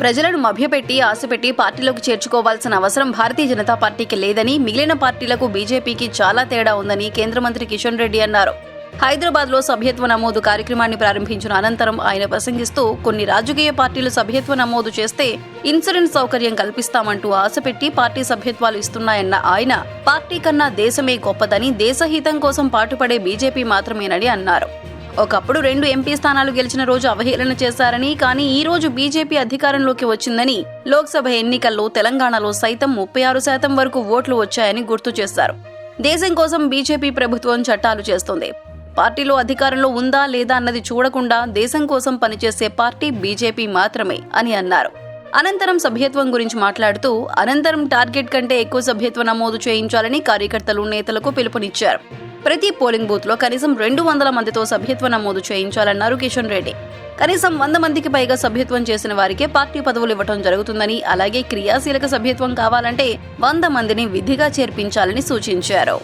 ప్రజలను మభ్యపెట్టి ఆశపెట్టి పార్టీలోకి చేర్చుకోవాల్సిన అవసరం భారతీయ జనతా పార్టీకి లేదని మిగిలిన పార్టీలకు బీజేపీకి చాలా తేడా ఉందని కేంద్ర మంత్రి కిషన్ రెడ్డి అన్నారు. హైదరాబాద్లో సభ్యత్వ నమోదు కార్యక్రమాన్ని ప్రారంభించిన అనంతరం ఆయన ప్రసంగిస్తూ కొన్ని రాజకీయ పార్టీలు సభ్యత్వ నమోదు చేస్తే ఇన్సూరెన్స్ సౌకర్యం కల్పిస్తామంటూ ఆశపెట్టి పార్టీ సభ్యత్వాలు ఇస్తున్నాయన్న ఆయన పార్టీ కన్నా దేశమే గొప్పదని దేశహితం కోసం పాటుపడే బీజేపీ మాత్రమేనని అన్నారు. ఒకప్పుడు రెండు ఎంపీ స్థానాలు గెలిచిన రోజు అవహేళన చేశారని కానీ ఈ రోజు బీజేపీ అధికారంలోకి వచ్చిందని లోక్సభ ఎన్నికల్లో తెలంగాణలో సైతం ముప్పై ఆరు శాతం వరకు ఓట్లు వచ్చాయని గుర్తు చేశారు. దేశం కోసం బీజేపీ ప్రభుత్వం చట్టాలు చేస్తోంది. పార్టీలో అధికారంలో ఉందా లేదా అన్నది చూడకుండా దేశం కోసం పనిచేసే పార్టీ బీజేపీ మాత్రమే అని అన్నారు. అనంతరం సభ్యత్వం గురించి మాట్లాడుతూ అనంతరం టార్గెట్ కంటే ఎక్కువ సభ్యత్వ నమోదు చేయించాలని కార్యకర్తలు నేతలకు పిలుపునిచ్చారు. ప్రతి పోలింగ్ బూత్లో కనీసం రెండు వందల మందితో సభ్యత్వ నమోదు చేయించాలన్నారు కిషన్ రెడ్డి. కనీసం వంద మందికి పైగా సభ్యత్వం చేసిన వారికే పార్టీ పదవులు ఇవ్వడం జరుగుతుందని అలాగే క్రియాశీలక సభ్యత్వం కావాలంటే వంద మందిని విధిగా చేర్పించాలని సూచించారు.